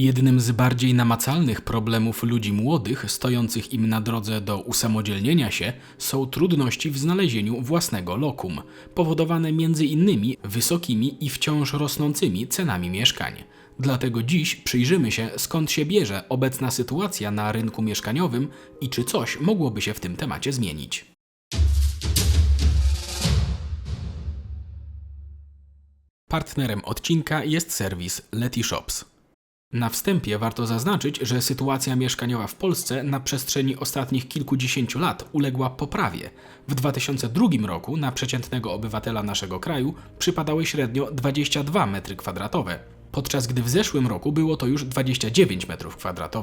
Jednym z bardziej namacalnych problemów ludzi młodych, stojących im na drodze do usamodzielnienia się, są trudności w znalezieniu własnego lokum, powodowane m.in. wysokimi i wciąż rosnącymi cenami mieszkań. Dlatego dziś przyjrzymy się, skąd się bierze obecna sytuacja na rynku mieszkaniowym i czy coś mogłoby się w tym temacie zmienić. Partnerem odcinka jest serwis Letyshops. Na wstępie warto zaznaczyć, że sytuacja mieszkaniowa w Polsce na przestrzeni ostatnich kilkudziesięciu lat uległa poprawie. W 2002 roku na przeciętnego obywatela naszego kraju przypadały średnio 22 metry kwadratowe, podczas gdy w zeszłym roku było to już 29 m2.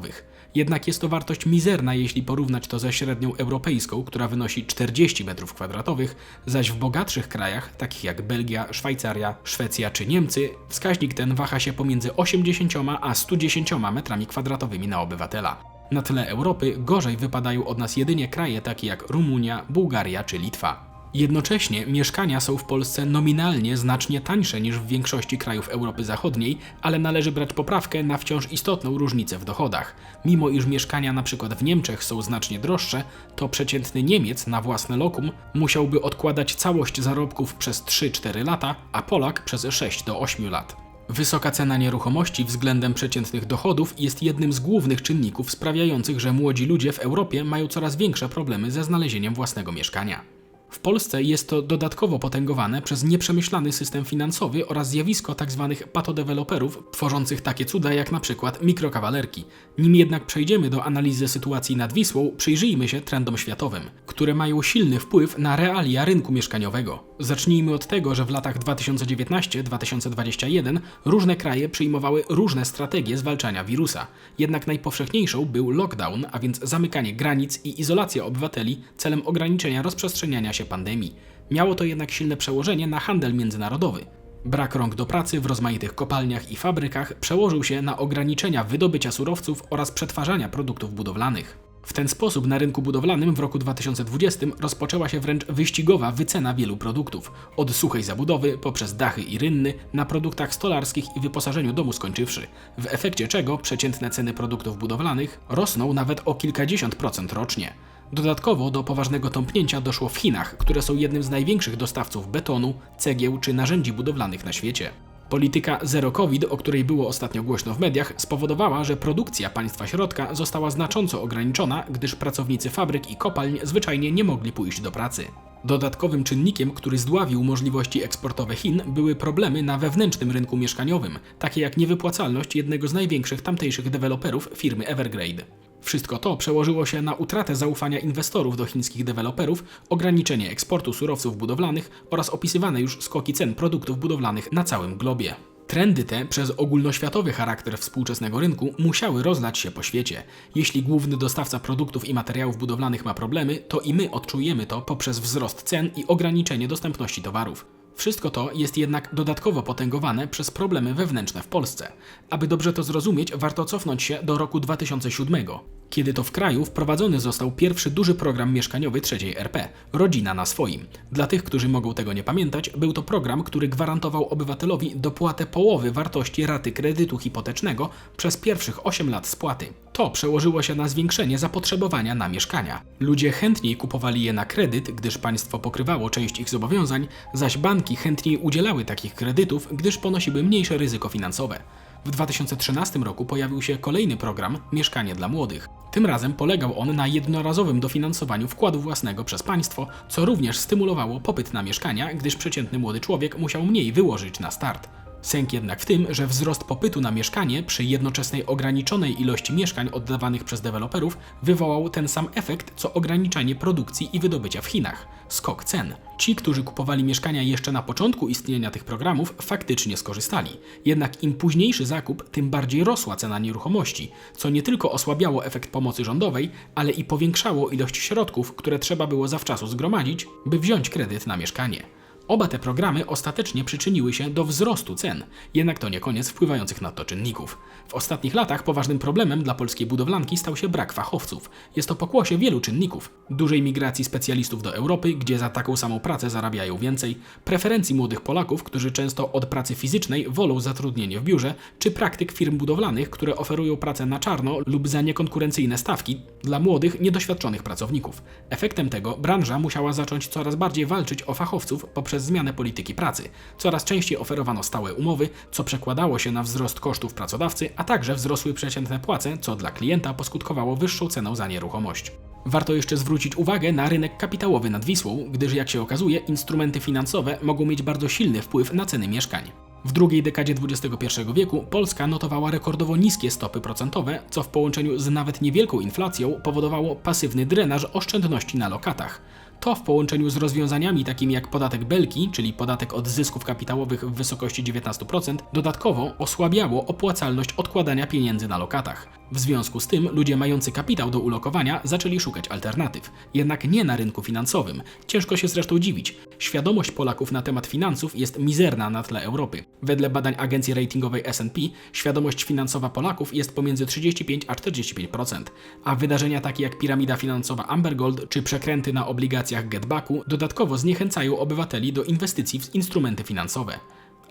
Jednak jest to wartość mizerna, jeśli porównać to ze średnią europejską, która wynosi 40 m2, zaś w bogatszych krajach, takich jak Belgia, Szwajcaria, Szwecja czy Niemcy, wskaźnik ten waha się pomiędzy 80 a 110 m2 na obywatela. Na tle Europy gorzej wypadają od nas jedynie kraje takie jak Rumunia, Bułgaria czy Litwa. Jednocześnie mieszkania są w Polsce nominalnie znacznie tańsze niż w większości krajów Europy Zachodniej, ale należy brać poprawkę na wciąż istotną różnicę w dochodach. Mimo iż mieszkania np. w Niemczech są znacznie droższe, to przeciętny Niemiec na własne lokum musiałby odkładać całość zarobków przez 3-4 lata, a Polak przez 6 do 8 lat. Wysoka cena nieruchomości względem przeciętnych dochodów jest jednym z głównych czynników sprawiających, że młodzi ludzie w Europie mają coraz większe problemy ze znalezieniem własnego mieszkania. W Polsce jest to dodatkowo potęgowane przez nieprzemyślany system finansowy oraz zjawisko tzw. Tak patodeweloperów tworzących takie cuda jak na przykład mikrokawalerki. Nim jednak przejdziemy do analizy sytuacji nad Wisłą, przyjrzyjmy się trendom światowym, które mają silny wpływ na realia rynku mieszkaniowego. Zacznijmy od tego, że w latach 2019-2021 różne kraje przyjmowały różne strategie zwalczania wirusa. Jednak najpowszechniejszą był lockdown, a więc zamykanie granic i izolacja obywateli celem ograniczenia rozprzestrzeniania się pandemii. Miało to jednak silne przełożenie na handel międzynarodowy. Brak rąk do pracy w rozmaitych kopalniach i fabrykach przełożył się na ograniczenia wydobycia surowców oraz przetwarzania produktów budowlanych. W ten sposób na rynku budowlanym w roku 2020 rozpoczęła się wręcz wyścigowa wycena wielu produktów, od suchej zabudowy poprzez dachy i rynny na produktach stolarskich i wyposażeniu domu skończywszy, w efekcie czego przeciętne ceny produktów budowlanych rosną nawet o kilkadziesiąt procent rocznie. Dodatkowo do poważnego tąpnięcia doszło w Chinach, które są jednym z największych dostawców betonu, cegieł czy narzędzi budowlanych na świecie. Polityka zero COVID, o której było ostatnio głośno w mediach, spowodowała, że produkcja państwa środka została znacząco ograniczona, gdyż pracownicy fabryk i kopalń zwyczajnie nie mogli pójść do pracy. Dodatkowym czynnikiem, który zdławił możliwości eksportowe Chin, były problemy na wewnętrznym rynku mieszkaniowym, takie jak niewypłacalność jednego z największych tamtejszych deweloperów firmy Evergrande. Wszystko to przełożyło się na utratę zaufania inwestorów do chińskich deweloperów, ograniczenie eksportu surowców budowlanych oraz opisywane już skoki cen produktów budowlanych na całym globie. Trendy te przez ogólnoświatowy charakter współczesnego rynku musiały rozlać się po świecie. Jeśli główny dostawca produktów i materiałów budowlanych ma problemy, to i my odczujemy to poprzez wzrost cen i ograniczenie dostępności towarów. Wszystko to jest jednak dodatkowo potęgowane przez problemy wewnętrzne w Polsce. Aby dobrze to zrozumieć, warto cofnąć się do roku 2007, kiedy to w kraju wprowadzony został pierwszy duży program mieszkaniowy trzeciej RP Rodzina na swoim. Dla tych, którzy mogą tego nie pamiętać, był to program, który gwarantował obywatelowi dopłatę połowy wartości raty kredytu hipotecznego przez pierwszych 8 lat spłaty. To przełożyło się na zwiększenie zapotrzebowania na mieszkania. Ludzie chętniej kupowali je na kredyt, gdyż państwo pokrywało część ich zobowiązań, zaś banki chętniej udzielały takich kredytów, gdyż ponosiły mniejsze ryzyko finansowe. W 2013 roku pojawił się kolejny program Mieszkanie dla Młodych. Tym razem polegał on na jednorazowym dofinansowaniu wkładu własnego przez państwo, co również stymulowało popyt na mieszkania, gdyż przeciętny młody człowiek musiał mniej wyłożyć na start. Sęk jednak w tym, że wzrost popytu na mieszkanie przy jednoczesnej ograniczonej ilości mieszkań oddawanych przez deweloperów wywołał ten sam efekt, co ograniczanie produkcji i wydobycia w Chinach skok cen. Ci, którzy kupowali mieszkania jeszcze na początku istnienia tych programów, faktycznie skorzystali. Jednak im późniejszy zakup, tym bardziej rosła cena nieruchomości, co nie tylko osłabiało efekt pomocy rządowej, ale i powiększało ilość środków, które trzeba było zawczasu zgromadzić, by wziąć kredyt na mieszkanie. Oba te programy ostatecznie przyczyniły się do wzrostu cen, jednak to nie koniec wpływających na to czynników. W ostatnich latach poważnym problemem dla polskiej budowlanki stał się brak fachowców. Jest to pokłosie wielu czynników: dużej migracji specjalistów do Europy, gdzie za taką samą pracę zarabiają więcej, preferencji młodych Polaków, którzy często od pracy fizycznej wolą zatrudnienie w biurze, czy praktyk firm budowlanych, które oferują pracę na czarno lub za niekonkurencyjne stawki dla młodych, niedoświadczonych pracowników. Efektem tego branża musiała zacząć coraz bardziej walczyć o fachowców poprzez zmianę polityki pracy. Coraz częściej oferowano stałe umowy, co przekładało się na wzrost kosztów pracodawcy, a także wzrosły przeciętne płace, co dla klienta poskutkowało wyższą ceną za nieruchomość. Warto jeszcze zwrócić uwagę na rynek kapitałowy nad Wisłą, gdyż jak się okazuje, instrumenty finansowe mogą mieć bardzo silny wpływ na ceny mieszkań. W drugiej dekadzie XXI wieku Polska notowała rekordowo niskie stopy procentowe, co w połączeniu z nawet niewielką inflacją powodowało pasywny drenaż oszczędności na lokatach. To w połączeniu z rozwiązaniami takimi jak podatek Belki, czyli podatek od zysków kapitałowych w wysokości 19%, dodatkowo osłabiało opłacalność odkładania pieniędzy na lokatach. W związku z tym ludzie mający kapitał do ulokowania zaczęli szukać alternatyw, jednak nie na rynku finansowym. Ciężko się zresztą dziwić. Świadomość Polaków na temat finansów jest mizerna na tle Europy. Wedle badań agencji ratingowej S&P świadomość finansowa Polaków jest pomiędzy 35 a 45%, a wydarzenia takie jak piramida finansowa Amber Gold czy przekręty na obligacjach Getbacku dodatkowo zniechęcają obywateli do inwestycji w instrumenty finansowe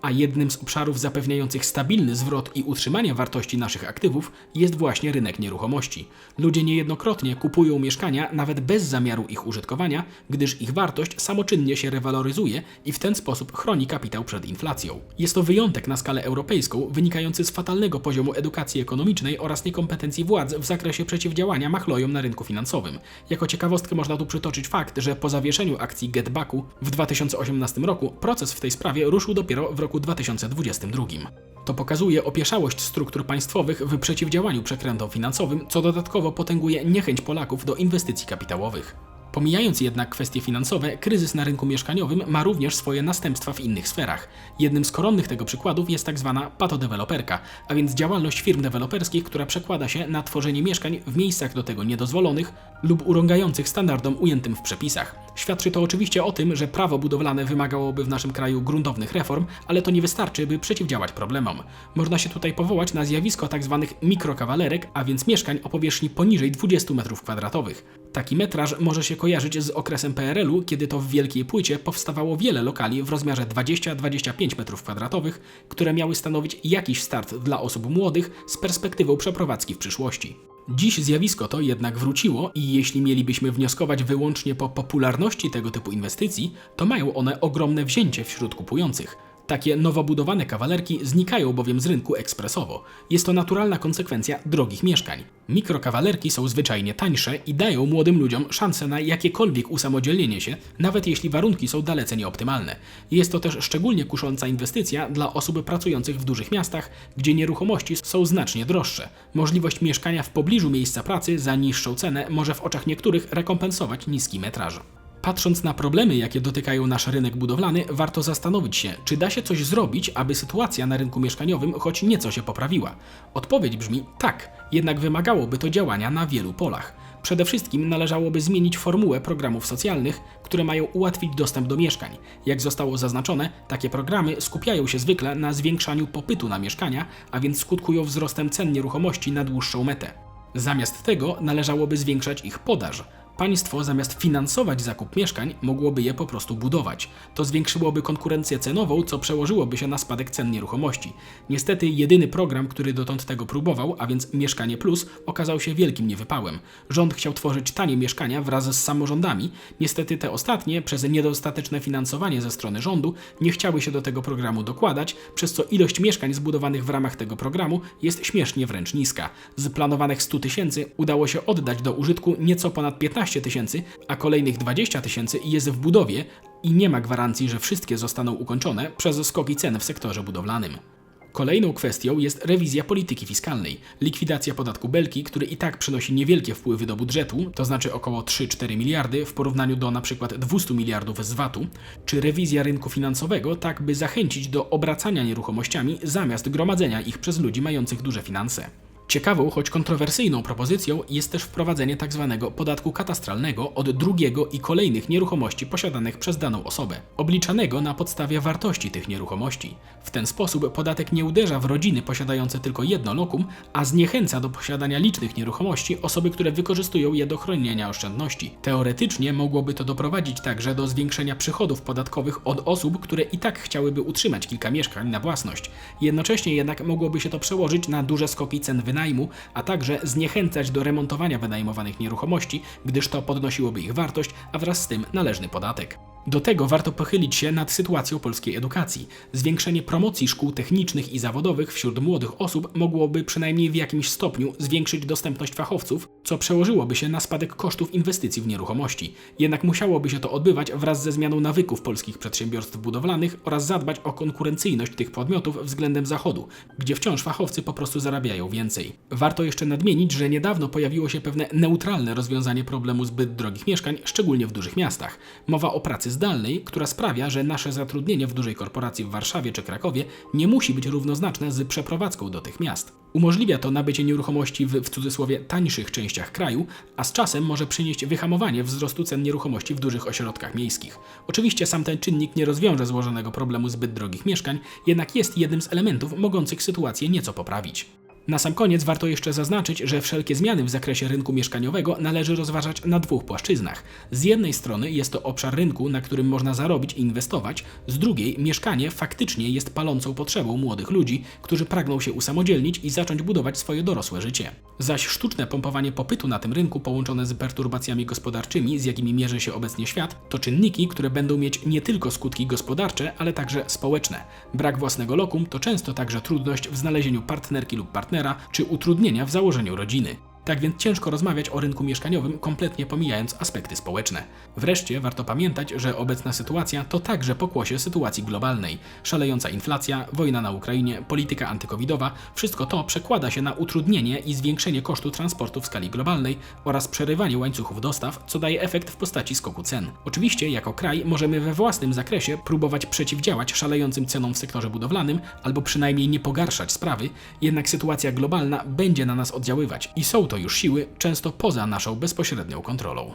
a jednym z obszarów zapewniających stabilny zwrot i utrzymanie wartości naszych aktywów jest właśnie rynek nieruchomości. Ludzie niejednokrotnie kupują mieszkania nawet bez zamiaru ich użytkowania, gdyż ich wartość samoczynnie się rewaloryzuje i w ten sposób chroni kapitał przed inflacją. Jest to wyjątek na skalę europejską, wynikający z fatalnego poziomu edukacji ekonomicznej oraz niekompetencji władz w zakresie przeciwdziałania machlojom na rynku finansowym. Jako ciekawostkę można tu przytoczyć fakt, że po zawieszeniu akcji Getbacku w 2018 roku proces w tej sprawie ruszył dopiero w roku 2022. To pokazuje opieszałość struktur państwowych w przeciwdziałaniu przekrętom finansowym, co dodatkowo potęguje niechęć Polaków do inwestycji kapitałowych. Pomijając jednak kwestie finansowe, kryzys na rynku mieszkaniowym ma również swoje następstwa w innych sferach. Jednym z koronnych tego przykładów jest tak zwana patodeweloperka, a więc działalność firm deweloperskich, która przekłada się na tworzenie mieszkań w miejscach do tego niedozwolonych lub urągających standardom ujętym w przepisach. Świadczy to oczywiście o tym, że prawo budowlane wymagałoby w naszym kraju gruntownych reform, ale to nie wystarczy, by przeciwdziałać problemom. Można się tutaj powołać na zjawisko tzw. mikrokawalerek, a więc mieszkań o powierzchni poniżej 20 m2. Taki metraż może się z okresem PRL-u, kiedy to w Wielkiej Płycie powstawało wiele lokali w rozmiarze 20-25 m2, które miały stanowić jakiś start dla osób młodych z perspektywą przeprowadzki w przyszłości. Dziś zjawisko to jednak wróciło i jeśli mielibyśmy wnioskować wyłącznie po popularności tego typu inwestycji, to mają one ogromne wzięcie wśród kupujących. Takie nowo budowane kawalerki znikają bowiem z rynku ekspresowo. Jest to naturalna konsekwencja drogich mieszkań. Mikrokawalerki są zwyczajnie tańsze i dają młodym ludziom szansę na jakiekolwiek usamodzielnienie się, nawet jeśli warunki są dalece nieoptymalne. Jest to też szczególnie kusząca inwestycja dla osób pracujących w dużych miastach, gdzie nieruchomości są znacznie droższe. Możliwość mieszkania w pobliżu miejsca pracy za niższą cenę może w oczach niektórych rekompensować niski metraż. Patrząc na problemy, jakie dotykają nasz rynek budowlany, warto zastanowić się, czy da się coś zrobić, aby sytuacja na rynku mieszkaniowym choć nieco się poprawiła. Odpowiedź brzmi tak, jednak wymagałoby to działania na wielu polach. Przede wszystkim należałoby zmienić formułę programów socjalnych, które mają ułatwić dostęp do mieszkań. Jak zostało zaznaczone, takie programy skupiają się zwykle na zwiększaniu popytu na mieszkania, a więc skutkują wzrostem cen nieruchomości na dłuższą metę. Zamiast tego należałoby zwiększać ich podaż, Państwo zamiast finansować zakup mieszkań, mogłoby je po prostu budować. To zwiększyłoby konkurencję cenową, co przełożyłoby się na spadek cen nieruchomości. Niestety jedyny program, który dotąd tego próbował, a więc Mieszkanie Plus, okazał się wielkim niewypałem. Rząd chciał tworzyć tanie mieszkania wraz z samorządami. Niestety te ostatnie, przez niedostateczne finansowanie ze strony rządu, nie chciały się do tego programu dokładać, przez co ilość mieszkań zbudowanych w ramach tego programu jest śmiesznie wręcz niska. Z planowanych 100 tysięcy udało się oddać do użytku nieco ponad 15 15 tysięcy, a kolejnych 20 tysięcy jest w budowie i nie ma gwarancji, że wszystkie zostaną ukończone przez skoki cen w sektorze budowlanym. Kolejną kwestią jest rewizja polityki fiskalnej, likwidacja podatku Belki, który i tak przynosi niewielkie wpływy do budżetu, to znaczy około 3-4 miliardy w porównaniu do np. 200 miliardów z VAT-u, czy rewizja rynku finansowego, tak by zachęcić do obracania nieruchomościami zamiast gromadzenia ich przez ludzi mających duże finanse. Ciekawą, choć kontrowersyjną propozycją jest też wprowadzenie tzw. podatku katastralnego od drugiego i kolejnych nieruchomości posiadanych przez daną osobę, obliczanego na podstawie wartości tych nieruchomości. W ten sposób podatek nie uderza w rodziny posiadające tylko jedno lokum, a zniechęca do posiadania licznych nieruchomości osoby, które wykorzystują je do chronienia oszczędności. Teoretycznie mogłoby to doprowadzić także do zwiększenia przychodów podatkowych od osób, które i tak chciałyby utrzymać kilka mieszkań na własność. Jednocześnie jednak mogłoby się to przełożyć na duże skoki cen wynajmu, a także zniechęcać do remontowania wynajmowanych nieruchomości, gdyż to podnosiłoby ich wartość, a wraz z tym należny podatek. Do tego warto pochylić się nad sytuacją polskiej edukacji. Zwiększenie promocji szkół technicznych i zawodowych wśród młodych osób mogłoby przynajmniej w jakimś stopniu zwiększyć dostępność fachowców, co przełożyłoby się na spadek kosztów inwestycji w nieruchomości. Jednak musiałoby się to odbywać wraz ze zmianą nawyków polskich przedsiębiorstw budowlanych oraz zadbać o konkurencyjność tych podmiotów względem zachodu, gdzie wciąż fachowcy po prostu zarabiają więcej. Warto jeszcze nadmienić, że niedawno pojawiło się pewne neutralne rozwiązanie problemu zbyt drogich mieszkań, szczególnie w dużych miastach. Mowa o pracy zdalnej, która sprawia, że nasze zatrudnienie w dużej korporacji w Warszawie czy Krakowie nie musi być równoznaczne z przeprowadzką do tych miast. Umożliwia to nabycie nieruchomości w, w cudzysłowie tańszych częściach kraju, a z czasem może przynieść wyhamowanie wzrostu cen nieruchomości w dużych ośrodkach miejskich. Oczywiście sam ten czynnik nie rozwiąże złożonego problemu zbyt drogich mieszkań, jednak jest jednym z elementów mogących sytuację nieco poprawić. Na sam koniec warto jeszcze zaznaczyć, że wszelkie zmiany w zakresie rynku mieszkaniowego należy rozważać na dwóch płaszczyznach. Z jednej strony jest to obszar rynku, na którym można zarobić i inwestować, z drugiej mieszkanie faktycznie jest palącą potrzebą młodych ludzi, którzy pragną się usamodzielnić i zacząć budować swoje dorosłe życie. Zaś sztuczne pompowanie popytu na tym rynku połączone z perturbacjami gospodarczymi, z jakimi mierzy się obecnie świat, to czynniki, które będą mieć nie tylko skutki gospodarcze, ale także społeczne. Brak własnego lokum to często także trudność w znalezieniu partnerki lub partnera, czy utrudnienia w założeniu rodziny. Tak więc ciężko rozmawiać o rynku mieszkaniowym, kompletnie pomijając aspekty społeczne. Wreszcie warto pamiętać, że obecna sytuacja to także pokłosie sytuacji globalnej. Szalejąca inflacja, wojna na Ukrainie, polityka antykowidowa wszystko to przekłada się na utrudnienie i zwiększenie kosztu transportu w skali globalnej oraz przerywanie łańcuchów dostaw, co daje efekt w postaci skoku cen. Oczywiście, jako kraj możemy we własnym zakresie próbować przeciwdziałać szalejącym cenom w sektorze budowlanym, albo przynajmniej nie pogarszać sprawy, jednak sytuacja globalna będzie na nas oddziaływać i są to już siły często poza naszą bezpośrednią kontrolą.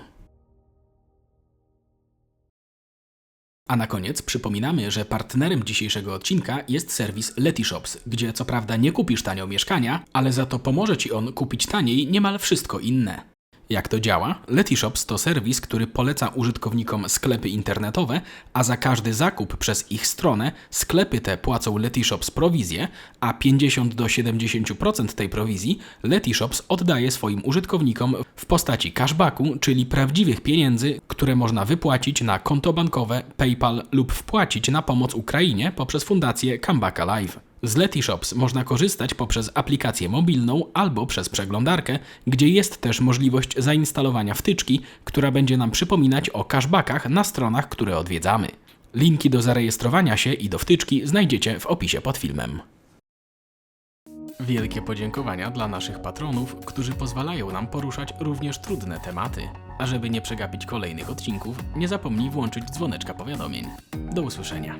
A na koniec przypominamy, że partnerem dzisiejszego odcinka jest serwis Letyshops, gdzie co prawda nie kupisz tanio mieszkania, ale za to pomoże Ci on kupić taniej niemal wszystko inne. Jak to działa? Letyshops to serwis, który poleca użytkownikom sklepy internetowe, a za każdy zakup przez ich stronę sklepy te płacą Letyshops prowizję, a 50 do 70% tej prowizji Letyshops oddaje swoim użytkownikom w postaci cashbacku, czyli prawdziwych pieniędzy, które można wypłacić na konto bankowe, PayPal lub wpłacić na pomoc Ukrainie poprzez fundację Comeback Alive. Z Letyshops można korzystać poprzez aplikację mobilną albo przez przeglądarkę, gdzie jest też możliwość zainstalowania wtyczki, która będzie nam przypominać o cashbackach na stronach, które odwiedzamy. Linki do zarejestrowania się i do wtyczki znajdziecie w opisie pod filmem. Wielkie podziękowania dla naszych patronów, którzy pozwalają nam poruszać również trudne tematy. A żeby nie przegapić kolejnych odcinków, nie zapomnij włączyć dzwoneczka powiadomień. Do usłyszenia.